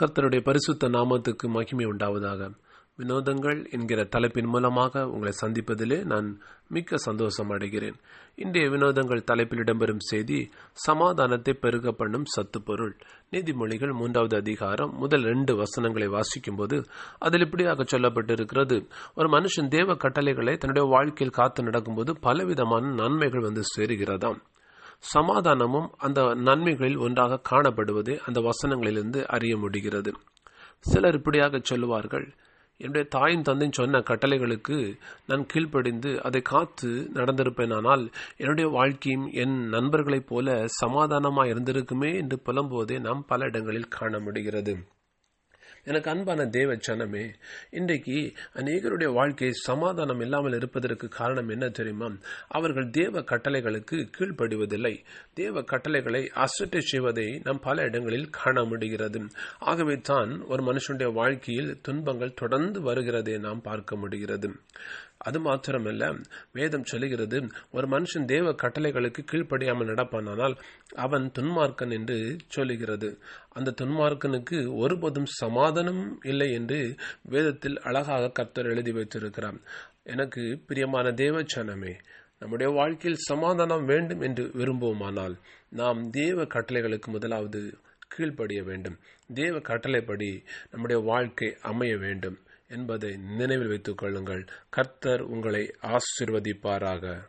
கர்த்தருடைய பரிசுத்த நாமத்துக்கு மகிமை உண்டாவதாக. வினோதங்கள் என்கிற தலைப்பின் மூலமாக உங்களை சந்திப்பதிலே நான் மிக்க சந்தோஷம் அடைகிறேன். இன்றைய வினோதங்கள் தலைப்பில் இடம்பெறும் செய்தி சமாதானத்தை பெருக பண்ணும் சத்து பொருள் நீதிமொழிகள் மூன்றாவது அதிகாரம் முதல் ரெண்டு வசனங்களை வாசிக்கும்போது அதில் இப்படியாக சொல்லப்பட்டிருக்கிறது. ஒரு மனுஷன் தேவ கட்டளைகளை தன்னுடைய வாழ்க்கையில் காத்து நடக்கும்போது பலவிதமான நன்மைகள் வந்து சேருகிறதாம். சமாதானமும் அந்த நன்மைகளில் ஒன்றாக காணப்படுவதை அந்த வசனங்களிலிருந்து அறிய முடிகிறது. சிலர் இப்படியாக சொல்லுவார்கள் என்னுடைய தாயின் தந்தையும் சொன்ன கட்டளைகளுக்கு நான் கீழ்ப்படிந்து அதை காத்து நடந்திருப்பேனானால் என்னுடைய வாழ்க்கையும் என் நண்பர்களைப் போல சமாதானமாக இருந்திருக்குமே என்று புலம்புவதை நாம் பல இடங்களில் காண முடிகிறது. எனக்கு அன்பான தேவ ஜனமே இன்றைக்கு அநேகருடைய வாழ்க்கை சமாதானம் இல்லாமல் இருப்பதற்கு காரணம் என்ன தெரியுமா? அவர்கள் தேவ கட்டளைகளுக்கு கீழ்ப்படுவதில்லை. தேவ கட்டளைகளை அசட்டை செய்வதை நாம் பல இடங்களில் காண முடிகிறது. ஆகவே தான் ஒரு மனுஷனுடைய வாழ்க்கையில் துன்பங்கள் தொடர்ந்து வருகிறதை நாம் பார்க்க முடிகிறது. அது மாத்திரமல்ல வேதம் சொல்லுகிறது ஒரு மனுஷன் தேவ கட்டளைகளுக்கு கீழ்ப்படியாமல் நடப்பானால் அவன் துன்மார்க்கன் என்று சொல்லுகிறது. அந்த துன்மார்க்கனுக்கு ஒருபோதும் சமாதானம் இல்லை என்று வேதத்தில் அழகாக கர்த்தர் எழுதி வைத்திருக்கிறார். எனக்கு பிரியமான தேவச்சனமே நம்முடைய வாழ்க்கையில் சமாதானம் வேண்டும் என்று விரும்புவோமானால் நாம் தேவ கட்டளைகளுக்கு முதலாவது கீழ்ப்படிய வேண்டும். தேவ கட்டளைப்படி நம்முடைய வாழ்க்கை அமைய வேண்டும் என்பதை நினைவில் வைத்துக் கொள்ளுங்கள். கர்த்தர் உங்களை ஆசிர்வதிப்பாராக.